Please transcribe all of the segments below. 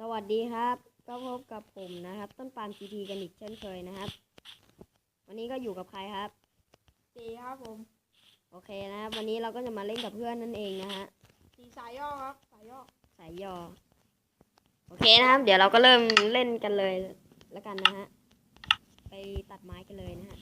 สวัสดีครับ ก็พบกับผมนะครับ ต้นปาล์มทีทีกันอีกเช่นเคยนะครับ วันนี้ก็อยู่กับใครครับสีครับผม โอเคนะครับ วันนี้เราก็จะมาเล่นกับเพื่อนนั่นเองนะฮะสีสายย่อครับ สายย่อ สายยอโอเคนะครับ เดี๋ยวเราก็เริ่มเล่นกันเลยแล้วกันนะฮะ ไปตัดไม้กันเลยนะฮะ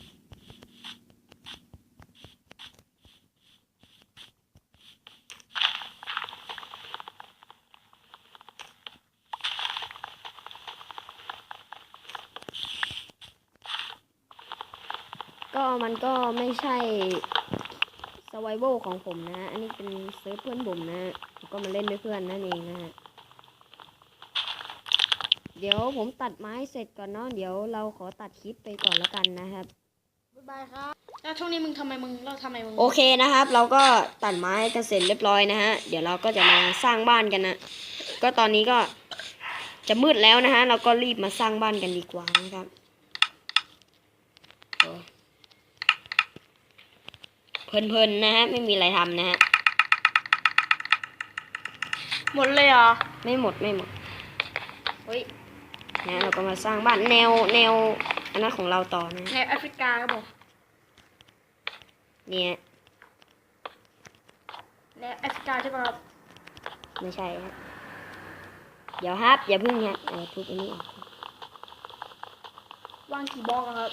ก็ มันก็ไม่ใช่ s u r v i v a l ของผมนะฮะอันนี้เป็นเซิร์ฟเพื่อนผมนะฮะผมก็มาเล่นด้วยเพื่อนนั่นเองนะฮะ เดี๋ยวผมตัดไม้เสร็จก่อนเนาะ เดี๋ยวเราขอตัดคลิปไปก่อนแล้วกันนะครับบ๊ายบายครับ แล้วช่วงนี้มึงทำไมมึงเลิกทำไมมึง โอเคนะครับ เราก็ตัดไม้กันเสร็จเรียบร้อยนะฮะ เดี๋ยวเราก็จะมาสร้างบ้านกันนะ ก็ตอนนี้ก็จะมืดแล้วนะฮะ เราก็รีบมาสร้างบ้านกันดีกว่านะครับโอ้ เพลินๆนะฮะ ไม่มีอะไรทำนะฮะ หมดเลยเหรอ ไม่หมดไม่หมดเฮ้ยนะเราก็มาสร้างบ้านแนวแนวอันนั้นของเราต่อนะในแอฟริกาครับผมเนี่ยในแอฟริกาใช่ป่ะครับไม่ใช่ฮะเดี๋ยวครับอย่าเพึ่งฮะเออทุบอันนี้ออกวางกี่บล็อกอะครับ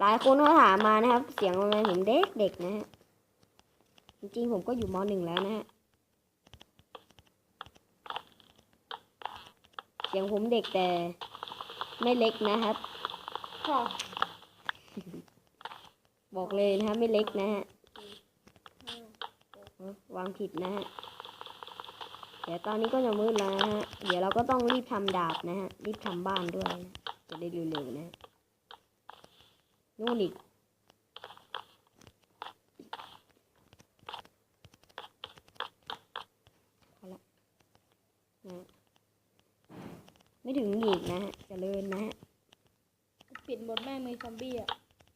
หลายคนเขาถามมานะครับ เสียงประมาณผมเด็กเด็กๆนะฮะ จริงๆ ผมก็อยู่มหนึ่งแล้วนะฮะ เสียงผมเด็กแต่ไม่เล็กนะครับพอบอกเลยนะครับไม่เล็กนะฮะเอ้อวางผิดนะฮะ เดี๋ยวตอนนี้ก็จะมืดแล้วนะฮะ เดี๋ยวเราก็ต้องรีบทำดาบนะฮะ รีบทำบ้านด้วยนะจะได้เร็วๆนะฮะนู่นอีก พอละ นะฮะไม่ถึงอีกนะฮะเจริญนะฮะปิดหมดแม่งมีซอมบี้อะ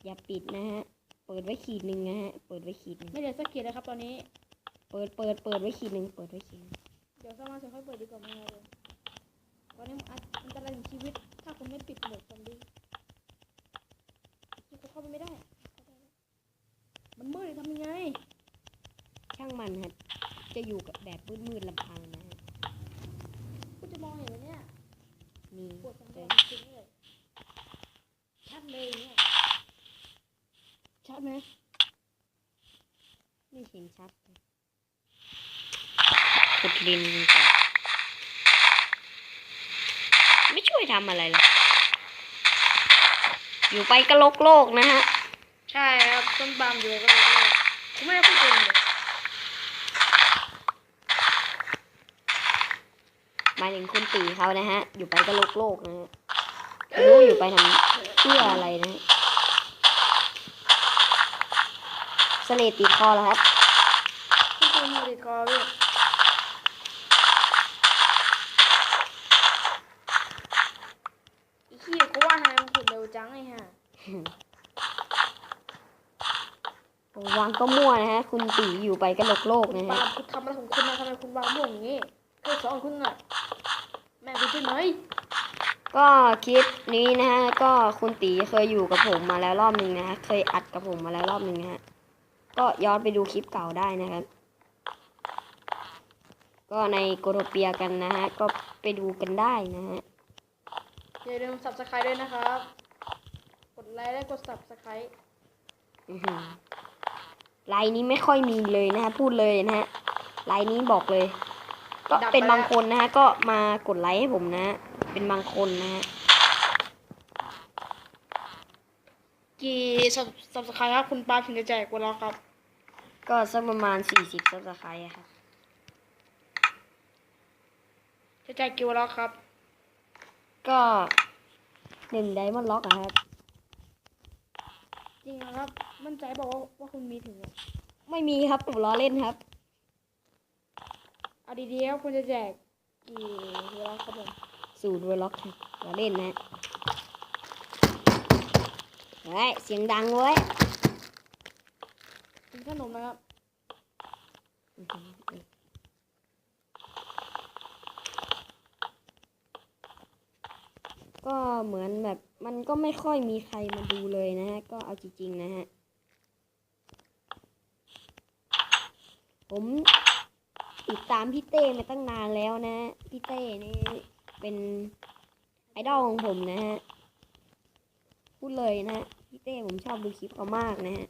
อย่าปิดนะฮะ เปิดไว้ขีดหนึ่งนะฮะ เปิดไว้ขีดหนึ่งไม่เหลือสักขีดเลยครับ ตอนนี้ เปิด เปิด เปิดไว้ขีดหนึ่งเปิดไว้ขีดหนึ่งเดี๋ยวสร้างมาเสร็จค่อยเปิดดีกว่ามั้งครับผมตอนนี้มันอันอันตรายถึงชีวิต ถ้าคุณไม่ปิดหมดซอมบี้นี่ก็เข้าไปไม่ได้เข้าไปไม่ได้ มันมืดทำยังไง ช่างมันครับจะอยู่กับแบบมืดๆลำพังนะฮะ กูจะมองเห็นไหมเนี่ย มี ปวดสังเจเกอตจริงเลยชัดเลยเนี่ยชัดไหมไม่เห็นชัดเลยขุดดินกันต่อไม่ช่วยทำอะไรเลยอยู่ไปก็โลกโลกนะฮะ ใช่ครับต้นปามอยู่ก็เลยกูไม่ได้พูดเองเลย หมายถึงคุณตีเขานะฮะ อยู่ไปก็โลกโลกนะฮะไม่รู้อยู่ไปทำเพื่ออะไรนะฮะเสน่ห์ตีคอแล้วครับพี่คุณมือติดคอพี่อีขี้ยก็ว่าทำไมมันขุดเร็วจังไอ้ห่าวางก็มั่วนะฮะ คุณตีอยู่ไปก็โลกโลกคุณนะปาฮะล์มคุณทำอะไรของคุณนะทำไมคุณวางม่วงอย่างงี้เคยสอนคุณอะแม่คุณใช่ไหมก็คลิปนี้นะฮะ ก็คุณตีเคยอยู่กับผมมาแล้วรอบหนึ่งนะฮะ เคยอัดกับผมมาแล้วรอบหนึ่งนะฮะ ก็ย้อนไปดูคลิปเก่าได้นะครับ ก็ในโกโทเปียกันนะฮะ ก็ไปดูกันได้นะฮะ อย่าลืม subscribe ด้วยนะครับ กดไลค์และกด subscribe อื้อหือไลน์นี้ไม่ค่อยมีเลยนะฮะ พูดเลยนะฮะ ไลน์นี้บอกเลย ก็ดับเป็นไปแล้วบางคนนะฮะก็มากดไลค์ให้ผมนะฮะเป็นบางคนนะฮะกี่ sub- subscribe ครับคุณปาล์มถึงจะแจกวันละครับ ก็สักประมาณสี่สิบซับสไครต์อะครับจะแจกกี่วันละครับ ก็หนึ่งไดมอนด์ล็อกอะครับจริงนะครับ มั่นใจบอกว่าว่าคุณมีถึงอะไม่มีครับผมล้อเล่นครับ เอาดีๆครับคุณจะแจกกี่วันละครับผมสูตรเวล็อกครับล้อเล่นนะเฮ้ยเสียงดังเว้ยกินขนมนะครับอื้อหือก็เหมือนแบบมันก็ไม่ค่อยมีใครมาดูเลยนะฮะ ก็เอาจริงๆนะฮะ ผม ติดตามพี่เต้มาตั้งนานแล้วนะ พี่เต้นี่เป็นไอดอลของผมนะฮะ พูดเลยนะฮะพี่เต้ผมชอบดูคลิปเขามากนะฮะ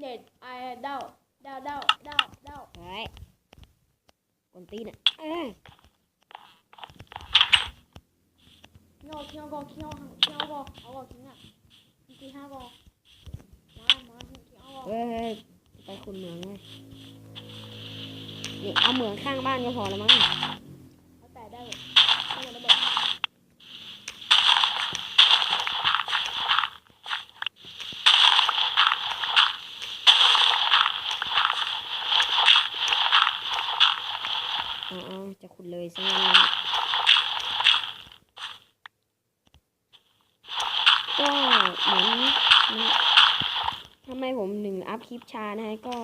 เด็ดไอเดาเดาเดาเดาเดาเฮ้ยกวนตีนอะเอ้ยเคี้ยวเคี้ยวกอเคี้ยวเคี้ยวกอเอากอทิ้งอะอีกทีห้ากอมามาเคี้ยวกอเฮ้ยเฮ้ยไปคุณเหมืองเลยนี่ เอาเหมืองข้างบ้านก็พอแล้วมั้งเอาแต่ได้เลยไม่ระเบิดอ๋อจะขุดเลยซะงั้นก็เหมือนทำไมผมหนึ่งอัพคลิปช้านะฮะ ก็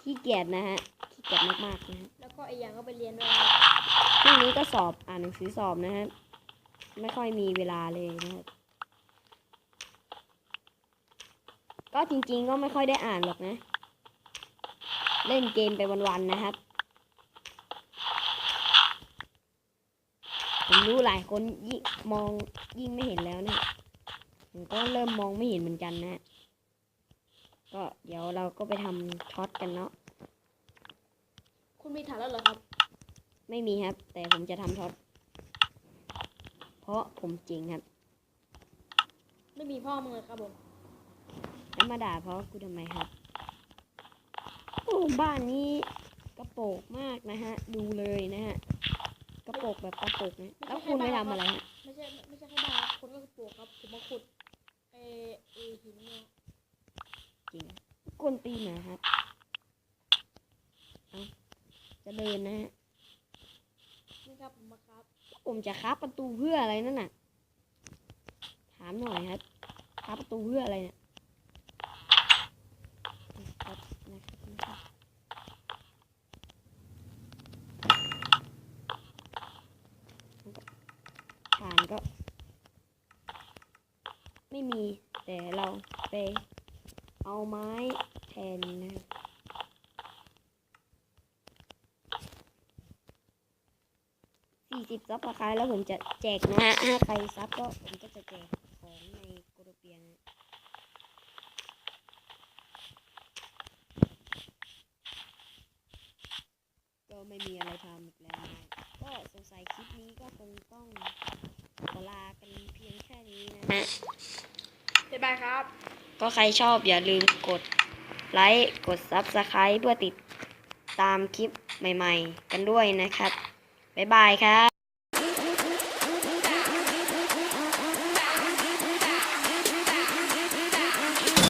ขี้เกียจนะฮะ เกียจมากๆนะฮะแล้วก็อีกอย่างก็ไปเรียนด้วยพรุ่งนี้ก็สอบอ่านหนังสือสอบนะฮะไม่ค่อยมีเวลาเลยนะครับก็จริงๆก็ไม่ค่อยได้อ่านหรอกนะ เล่นเกมไปวันๆนะครับผมรู้หลายคนยิ่งมองยิ่งไม่เห็นแล้วเนี่ยผมก็เริ่มมองไม่เห็นเหมือนกันนะฮะก็เดี๋ยวเราก็ไปทำช็อตกันเนาะ คุณมีฐานแล้วเหรอครับ ไม่มีครับ แต่ผมจะทำช็อตเพราะผมจริงครับ ไม่มีพ่อมึงเลยครับผมแล้วมาด่าเพราะกูทำไมครับโอ้บ้านนี้กระโปกมากนะฮะ ดูเลยนะฮะ กระโปกแบบกระโปกนะแล้วคุณไปทำอะไรฮะไม่ใช่ไม่ใช่แค่บ้านครับคนก็ปลูกครับผมมาขุดเอเอหินเนี่ยจริงกวนตีนนะครับ เอา จะเดินนะฮะนี่ครับผมมาครับ ผมจะค้าประตูเพื่ออะไรนั่นน่ะ ถามหน่อยครับค้าประตูเพื่ออะไรเนี่ยนะครับนะครับนะครับฐานก็ ไม่มีแต่เราไปเอาไม้แทนนะครับ สิบซับสไครแล้วผมจะแจกนะฮะถ้าใครซับก็ผมก็จะแจกของในโกลเปียนะก็ไม่มีอะไรทำอีกแล้ว ก็สงสัยคลิปนี้ก็คงต้องขอลากันเพียงแค่นี้นะฮะบ๊ายบายครับ ก็ใครชอบอย่าลืมกดไลค์กด Subscribe เพื่อติดตามคลิปใหม่ๆ กันด้วยนะครับ บ๊ายบายครับ